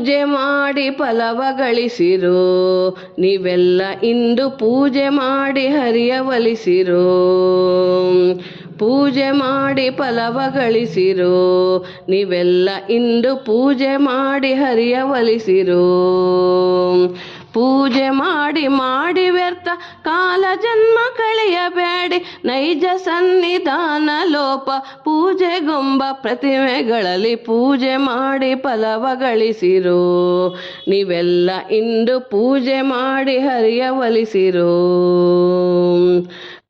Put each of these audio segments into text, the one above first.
ಪೂಜೆ ಮಾಡಿ ಫಲವ ಗಳಿಸಿರೋ. ನೀವೆಲ್ಲ ಇಂದು ಪೂಜೆ ಮಾಡಿ ಹರಿಯ ಒಲಿಸಿರೋ ಪೂಜೆ ಮಾಡಿ ಫಲವ ಗಳಿಸಿರೋ. ನೀವೆಲ್ಲ ಇಂದು ಪೂಜೆ ಮಾಡಿ ಹರಿಯ ಒಲಿಸಿರೋ ಪೂಜೆ ಮಾಡಿ ಮಾಡಿ ವ್ಯರ್ಥ, ಕಾಲ ಜನ್ಮ ಕಳೆಯಬೇಡಿ. ನೈಜ ಸನ್ನಿಧಾನ ಲೋಪ ಪೂಜೆಗೊಂಬ ಪ್ರತಿಮೆಗಳಲ್ಲಿ ಪೂಜೆ ಮಾಡಿ ಫಲವ ಗಳಿಸಿರೋ. ನೀವೆಲ್ಲ ಇಂದು ಪೂಜೆ ಮಾಡಿ ಹರಿಯ ಒಲಿಸಿರೋ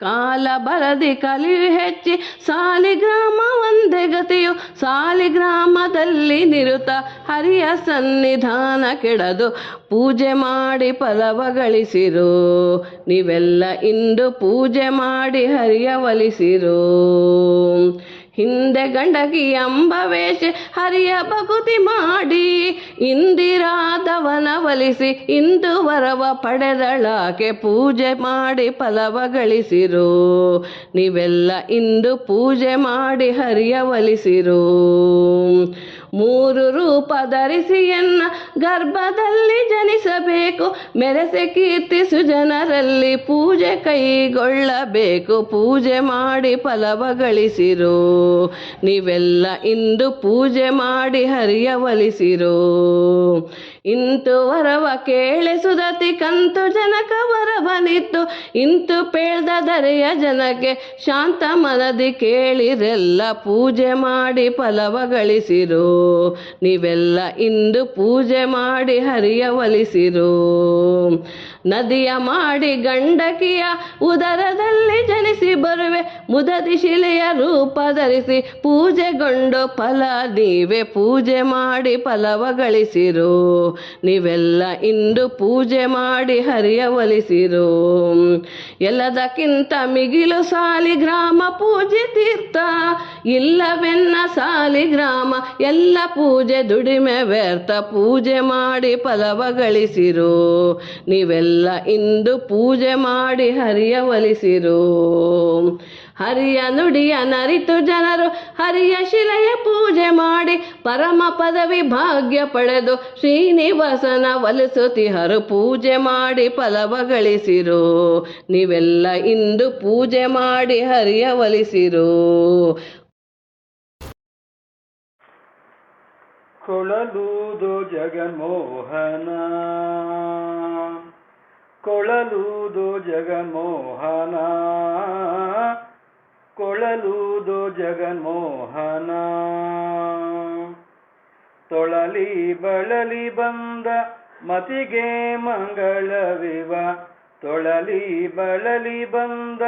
ಕಾಲ ಬರದಿ ಕಲಿಯು ಹೆಚ್ಚಿ ಸಾಲಿಗ್ರಾಮ ಒಂದೇ ಗತಿಯು. ಸಾಲಿಗ್ರಾಮದಲ್ಲಿ ನಿರುತ ಹರಿಯ ಸನ್ನಿಧಾನ ಕೆಡದು. ಪೂಜೆ ಮಾಡಿ ಫಲವ ಗಳಿಸಿರು. ನೀವೆಲ್ಲ ಇಂದು ಪೂಜೆ ಮಾಡಿ ಹರಿಯ ಒಲಿಸಿರೋ. ಹಿಂದೆ ಗಂಡಗಿ ಅಂಬವೇಶ ಹರಿಯ ಭಗುತಿ ಮಾಡಿ, ಇಂದಿರಾದವನ ಒಲಿಸಿ ಇಂದು ವರವ ಪಡೆದಳಾಕೆ ಪೂಜೆ ಮಾಡಿ ಫಲವ ಗಳಿಸಿರು. ನೀವೆಲ್ಲ ಇಂದು ಪೂಜೆ ಮಾಡಿ ಹರಿಯ ಒಲಿಸಿರೋ ಮೂರು ರೂಪ ಧರಿಸಿ ಎನ್ನ ಗರ್ಭದಲ್ಲಿ ಜನಿಸಬೇಕು. ಮೆರೆಸೆ ಕೀರ್ತಿಸು ಜನರಲ್ಲಿ ಪೂಜೆ ಕೈಗೊಳ್ಳಬೇಕು. ಪೂಜೆ ಮಾಡಿ ಫಲವ ಗಳಿಸಿರೋ. ನೀವೆಲ್ಲ ಇಂದು ಪೂಜೆ ಮಾಡಿ ಹರಿಯ ಒಲಿಸಿರೋ ಇಂತು ವರವ ಕೇಳೆ ಸುದತಿ ಕಂತು ಜನಕ ವರವನಿತ್ತು. ಇಂತು ಪೇಳ್ದ ದರೆಯ ಜನಕ್ಕೆ ಶಾಂತ ಮನದಿ ಕೇಳಿರೆಲ್ಲ ಪೂಜೆ ಮಾಡಿ ಫಲವ ಗಳಿಸಿರೋ. ನೀವೆಲ್ಲ ಇಂದು ಪೂಜೆ ಮಾಡಿ ಹರಿಯ ಒಲಿಸಿರು ನದಿಯ ಮಾಡಿ ಗಂಡಕಿಯ ಉದರದಲ್ಲಿ ಜನಿಸಿ ಬರುವೆ ಮುದದಿ ಶಿಲೆಯ ರೂಪ ಧರಿಸಿ ಪೂಜೆಗೊಂಡು ಫಲ ನೀವೇ ಪೂಜೆ ಮಾಡಿ ಫಲವ ಗಳಿಸಿರು. ನೀವೆಲ್ಲ ಇಂದು ಪೂಜೆ ಮಾಡಿ ಹರಿಯ ಒಲಿಸಿರು. ಎಲ್ಲದಕ್ಕಿಂತ ಮಿಗಿಲು ಸಾಲಿಗ್ರಾಮ ಪೂಜೆ ತೀರ್ಥ. ಇಲ್ಲವೆನ್ನ ಸಾಲಿಗ್ರಾಮ, ಎಲ್ಲ ಪೂಜೆ ದುಡಿಮೆ ವ್ಯರ್ಥ. ಪೂಜೆ ಮಾಡಿ ಫಲವ ಗಳಿಸಿರು. ನೀವೆಲ್ಲ ಇಂದು ಪೂಜೆ ಮಾಡಿ ಹರಿಯ ಒಲಿಸಿರೋ. ಹರಿಯ ನುಡಿಯ ನರಿತು ಜನರು ಹರಿಯ ಶಿಲೆಯ ಪೂಜೆ ಮಾಡಿ ಪರಮ ಪದವಿ ಭಾಗ್ಯ ಪಡೆದು ಶ್ರೀನಿವಾಸನ ಒಲಿಸುತ್ತಿಹರು ಪೂಜೆ ಮಾಡಿ ಫಲವ ಗಳಿಸಿರು. ನೀವೆಲ್ಲ ಇಂದು ಪೂಜೆ ಮಾಡಿ ಹರಿಯ ವಲಿಸಿರು. ಕೊಳಲೂದು ಜಗನ್ಮೋಹನ. ಕೊಳಲೂದು ಜಗನ್ಮೋಹನ. ಕೊಳಲೂದು ಜಗನ್ಮೋಹನ. ತೊಳಲಿ ಬಳಲಿ ಬಂದ ಮತಿಗೆ ಮಂಗಳವಿವ. ತೊಳಲಿ ಬಳಲಿ ಬಂದ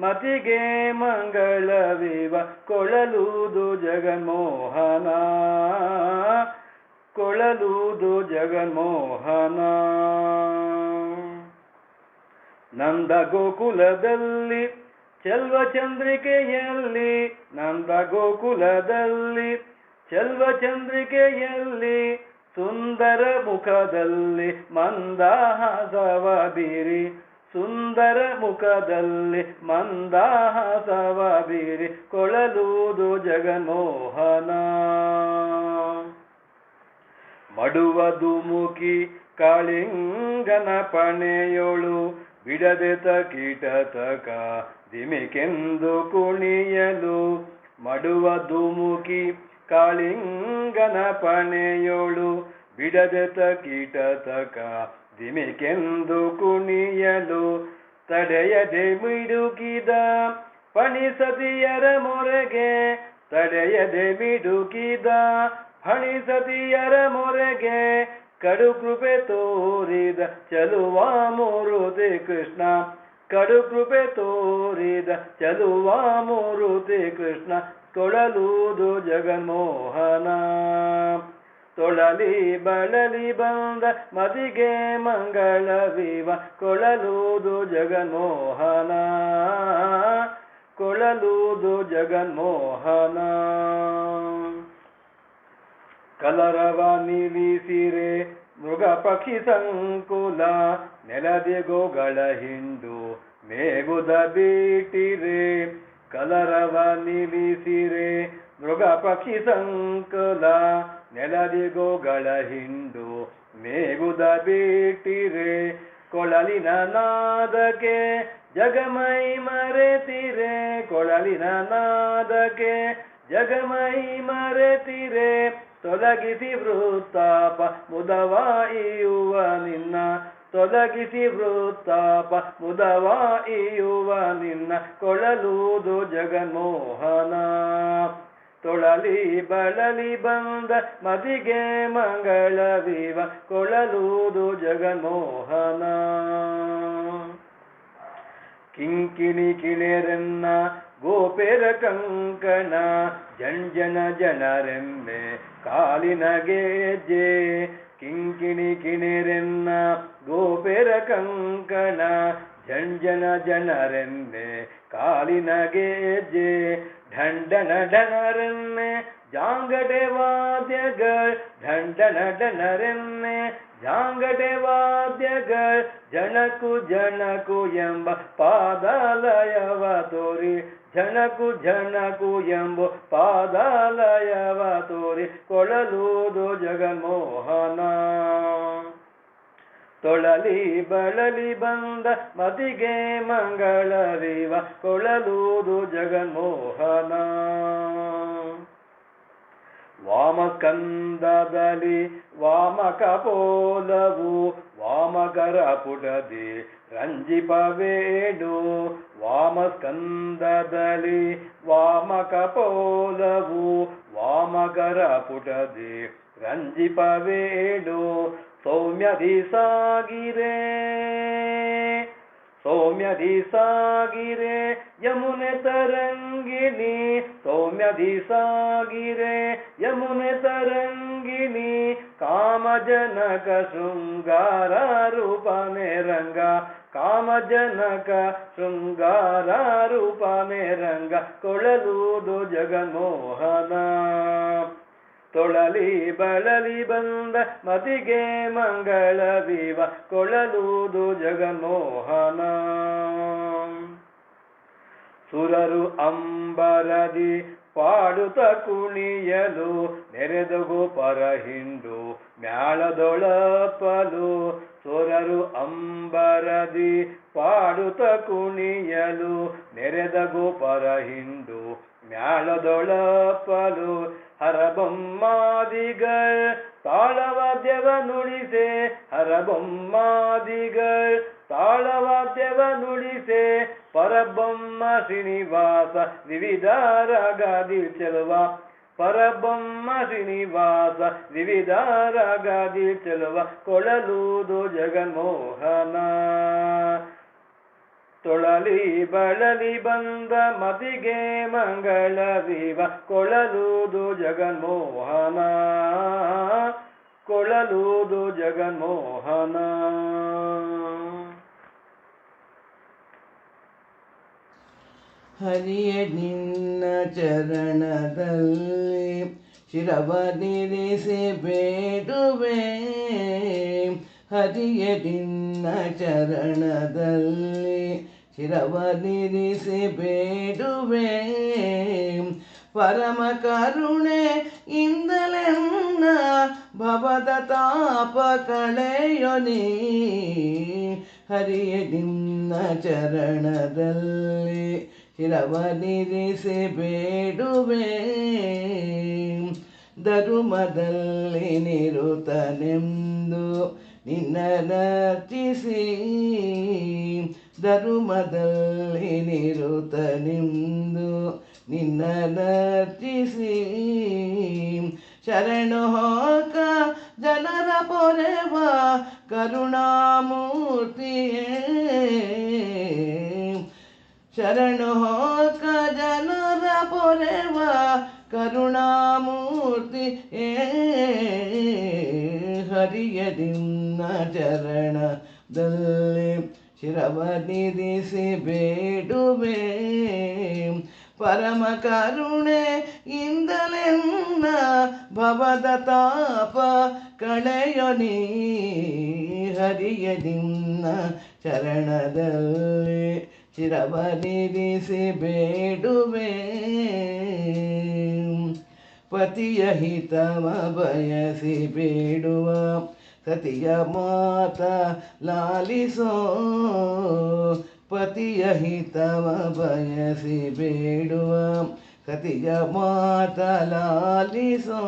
ಮತಿಗೆ ಮಂಗಳವಿವ. ಕೊಳಲೂದು ಜಗನ್ಮೋಹನ. ಕೊಳಲೂದು ಜಗನ್ಮೋಹನ. ನಂದ ಗೋಕುಲದಲ್ಲಿ ಚೆಲ್ವ ಚಂದ್ರಿಕೆಯಲ್ಲಿ ನಂದ ಗೋಕುಲದಲ್ಲಿ, ಚೆಲ್ವ ಚಂದ್ರಿಕೆಯಲ್ಲಿ ಸುಂದರ ಮುಖದಲ್ಲಿ ಮಂದಹಾಸವ ಬೀರಿ ಸುಂದರ ಮುಖದಲ್ಲಿ ಮಂದಹಾಸವ ಬೀರಿ ಕೊಳಲೂದು ಜಗನ್ಮೋಹನ. ಮಡುವದು ಮುಖಿ ಕಾಳಿಂಗನ ಪಣೆಯೋಳು ಬಿಡದೆ ಕೀಟ ತಕ ದಿಮಿಕೆಂದು ಕುಣಿಯಲು ಮಡುವ ದುಮುಖಿ ಕಾಳಿಂಗನ ಪಣೆಯೋಳು ಬಿಡದೆತ ಕೀಟ ತಕ ದಿಮಿಕೆಂದು ಕುಣಿಯಲು ತಡೆಯದೆ ಮಿಡುಕಿದ ಪಣಿಸತಿಯರ ಮೊರೆಗೆ ತಡೆಯದೆ ಮಿಡುಕಿದ ಹಣಿಸತಿಯರ ಮೊರೆಗೆ ಕಡು ಕೃಪೆ ತೋರಿದ ಚಲುವ ಮೂರುತಿ ಕೃಷ್ಣ. ಕಡು ಕೃಪೆ ತೋರಿದ ಚಲುವ ಮೂರುತಿ ಕೃಷ್ಣ. ತೊಳಲೂದು ಜಗನ್ಮೋಹನ. ತೊಳಲಿ ಬಳಲಿ ಬಂದ ಮದಿಗೆ ಮಂಗಳ ವಿವ. ಕೊಳಲೂದು ಜಗನ್ಮೋಹನ. ಕೊಳಲೂದು ಜಗನ್ಮೋಹನ. ಕಲರವ ನಿಲ್ಲಿಸಿರೆ ಮೃಗ ಪಕ್ಷಿ ಸಂಕುಲ, ನೆಲದೆ ಗೋಗಳ ಹಿಂಡು ಮೇಗುದ ಬೀಟಿರೆ. ಕಲರವ ನಿಲ್ಲಿಸಿರೆ ಮೃಗ ಪಕ್ಷಿ ಸಂಕುಲ, ನೆಲದಿ ಗೋಗಳ ಹಿಂಡು ಮೇಗುದ ಬೀಟಿರೆ. ಕೊಳಲಿನ ನಾದಕ್ಕೆ ಜಗಮೈ ಮರೆತಿರೆ, ಕೊಳಲಿನ ನಾದಕ್ಕೆ ಜಗಮೈ ಮರೆತಿರೆ. ತೊಲಗಿಸಿ ವೃತ್ತಾಪ, ಮುದವಾಯಿಯುವ ನಿನ್ನ. ತೊಲಗಿಸಿ ವೃತ್ತಾಪ, ಮುದವಾಯಿಯುವ ನಿನ್ನ. ಕೊಳಲೂದು ಜಗನ್ಮೋಹನ. ತೊಳಲಿ ಬಳಲಿ ಬಂದ ಮದಿಗೆ ಮಂಗಳ ವಿವ ಕೊಳಲೂದು ಜಗನ್ಮೋಹನ. ಕಿಂಕಿಣಿ ಕಿಣೆರನ್ನ ಗೋಪೆರ ಕಂಕಣ ಜಂಜನ ಜನರೆಮ್ಮೆ ಕಾಲಿನ ಗೆಜ್ಜೆ, ಕಿಂಕಿಣಿ ಕಿಣಿರೆನ್ನ ಗೋಪೆರ ಕಂಕಣ ಜಂಜನ ಜನರೆಮ್ಮೆ ಕಾಲಿನ ಗೆಜ್ಜೆ, ಢಂಡನ ಡನರೆಮ್ಮೆ ಜಾಂಗಡೆ ವಾದ್ಯಗಳ್, ಢಂಡನ ಡನರೆಮ್ಮೆ ಜಾಂಗಡೆ ವಾದ್ಯಗಳ್ ಜನಕು ಜನಕು ಎಂಬ ಪಾದಾಲಯವ ತೋರಿ ಜನಕು ಜನಕು ಎಂಬು ಪಾದಾಲಯವ ತೋರಿ ಕೊಳಲೂದು ಜಗನ್ಮೋಹನ. ತೊಳಲಿ ಬಳಲಿ ಬಂದ ಮತಿಗೆ ಮಂಗಳರಿವ ಕೊಳಲೂದು ಜಗನ್ಮೋಹನ. ವಾಮಕಂದದಲ್ಲಿ ವಾಮಕ ಪೋಲವು ವಾಮಕರ ಪುಟದಿ ರಂಜಿಪವೇಡು ವಾಮಸ್ಕಂದದಲ್ಲಿ ವಾಮಕಪೋಲವು ವಾಮಕರ ಪುಟದಿ. ರಂಜಿಪವೇಡು ಸೌಮ್ಯದಿ ಸಾಗಿರೆ ಸೌಮ್ಯದಿ ಸಾಗಿರೆ ಯಮುನೆ ತರಂಗಿಣಿ. ಸೌಮ್ಯದಿ ಸಾಗಿರೆ ಯಮುನೆ ತರಂಗಿಣಿ. ಕಾಮಜನಕ ಶೃಂಗಾರ ರೂಪನೆ ರಂಗ ಕಾಮಜನಕ ಶೃಂಗಾರ ರೂಪನೆ ರಂಗ ಕೊಳಲೂದು ಜಗನ್ಮೋಹನ. ತೊಳಲಿ ಬಳಲಿ ಬಂದ ಮತಿಗೆ ಮಂಗಳ ವಿವ ಕೊಳಲೂದು ಜಗನ್ಮೋಹನ. ಸುರರು ಅಂಬರದಿ ಪಾಡುತ್ತ ಕುಣಿಯಲು ನೆರೆದಗು ಪರ ಹಿಂಡು ಮ್ಯಾಳದೊಳಪಲು, ಸೊರರು ಅಂಬರದಿ ಪಾಡುತ ಕುಣಿಯಲು ನೆರೆದಗು ಪರ ಹಿಂಡು ಮ್ಯಾಳದೊಳಪಲು. ಹರಬೊಮ್ಮಾದಿಗಳ್ ತಾಳವಾದ್ಯವ ನುಡಿಸೆ, ಹರಬೊಮ್ಮಾದಿಗಳ್ ತಾಳವಾದ್ಯವ ನುಡಿಸೆ, ಪರಬೊಮ್ಮ ಶ್ರೀನಿವಾಸ, ವಿವಿಧ ರಾಗಾದಿ ಚೆಲುವ. ಪರಬೊಮ್ಮ ಶ್ರೀನಿವಾಸ, ವಿವಿಧ ರಾಗಾದಿ ಚೆಲುವ. ಕೊಳಲೂದು ಜಗನ್ಮೋಹನ. ತೊಳಲಿ ಬಳಲಿ ಬಂದ ಮತಿಗೆ ಮಂಗಳ ಮಂಗಳವಿವ ಕೊಳಲೂದು ಜಗನ್ಮೋಹನ. ಕೊಳಲೂದು ಜಗನ್ಮೋಹನ. ಹರಿಯ ನಿನ್ನ ಚರಣದಲ್ಲಿ ಶಿರವನಿರಿಸಿ ಬೇಡುವೆ. ಹರಿಯ ನಿನ್ನ ಚರಣದಲ್ಲಿ ಶಿರವನಿರಿಸಿ ಬೇಡುವೆ. ಪರಮ ಕರುಣೆ ಇಂದಲೆನ್ನ ಭವದ ತಾಪ ಕಳೆಯೊನಿ ಹರಿಯ ನಿನ್ನ ಚರಣದಲ್ಲಿ ಶಿರವನಿರಿಸಿ ಬೇಡುವೆ. ಧರ್ಮದಲ್ಲಿ ನಿರುತನೆಂದು ನಿನ್ನ ನರ್ಚಿಸಿ ಧರ್ಮದಲ್ಲಿ ನಿರುತನೆಂದು ನಿನ್ನ ನರ್ಚಿಸಿ ಶರಣು ಹೋಕ ಜನರ ಪೊರೆವ ಕರುಣಾಮೂರ್ತಿಯೇ. ಶರಣು ಹೋಕ ಜನರ ಪೊರೆವ ಕರುಣಾಮೂರ್ತಿ, ಏ ಹರಿಯದಿನ್ನ ಚರಣದಲ್ಲಿ ಶಿರವನಿರಿಸಿ ಬೇಡುವೆ. ಪರಮ ಕರುಣೆ ಇಂದಲೆನ್ನ ಭವದ ತಾಪ ಕಳೆಯೊನಿ ಹರಿಯ ಹರಿಯದಿನ್ನ ಚರಣದಲ್ಲಿ ಶಿರವನಿರಿಸಿ ಬೇಡುವೆ. ಪತಿಯ ಹಿತವ ಬಯಸಿ ಬೇಡುವ. ಸತಿಯ ಮಾತ ಲಾಲಿಸೋ. ಪತಿಯ ಹಿತವ ಬಯಸಿ ಬೇಡುವ. ಸತಿಯ ಮಾತ ಲಾಲಿಸೋ.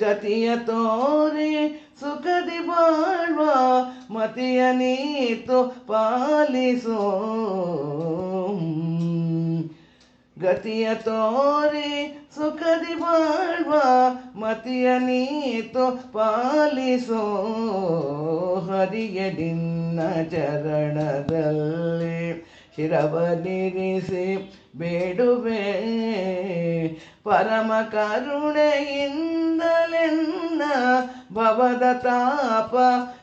ಗತಿಯ ತೋರಿ ಸುಖದಿ ಬಾಳ್ವ, ಮತಿಯ ನೀತು ಪಾಲಿಸೋ. ಗತಿಯ ತೋರಿ ಸುಖದಿ ಬಾಳ್ವ, ಮತಿಯ ನೀತು ಪಾಲಿಸೋ. ಹರಿಯ ನಿನ್ನ ಚರಣದಲ್ಲಿ ಶಿರವನಿರಿಸಿ ಬೇಡುವೆ. ಪರಮ ಕರುಣೆಯಿಂದಲೆನ್ನ ಭವದ ತಾಪ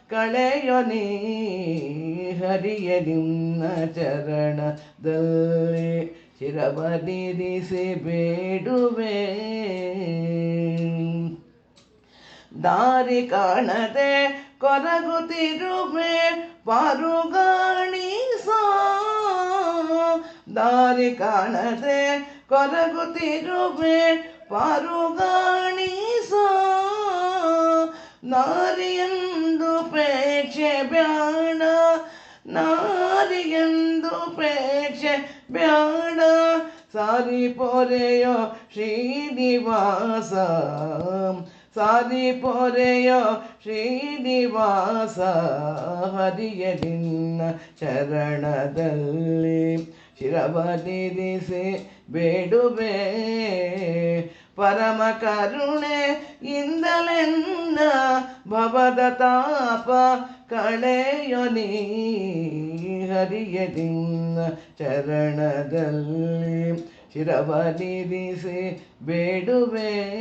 ಕಳೆಯೊ ನೀ ಹರಿಯ ನಿನ್ನ ಚರಣದಲ್ಲಿ. ಶಿರವನಿರಿಸಿ ಬೇಡುವೆ. ದಾರಿ ಕಾಣದೆ ಕೊರಗುತ್ತಿರುವೆ, ಪಾರುಗಾಣಿಸೋ. ದಾರಿ ಕಾಣದೆ ಕೊರಗುತ್ತಿರುವೆ ಪಾರುಗಾಣಿಸೋ. ನಾರಿಯಂದು ಪೇಕ್ಷೆ ಬ್ಯಾಡ, ನಾರಿಯಂದು ಪೇಕ್ಷೆ ಬ್ಯಾಡ. ಸಾರಿ ಪೊರೆಯೋ ಶ್ರೀನಿವಾಸ, ಸಾರಿ ಪೊರೆಯೋ ಶ್ರೀನಿವಾಸ, ಹರಿಯ ನಿನ್ನ ಚರಣದಲ್ಲಿ. ಶಿರವನಿರಿಸಿ ಬೇಡುವೆ. ಪರಮ ಕರುಣೆ ಇಂದಲೆನ್ನ ಭವದ ತಾಪ ಕಳೆಯೊನಿ ಹರಿಯದಿನ್ನ ಚರಣದಲ್ಲಿ ಶಿರವನಿರಿಸಿ ಬೇಡುವೆ.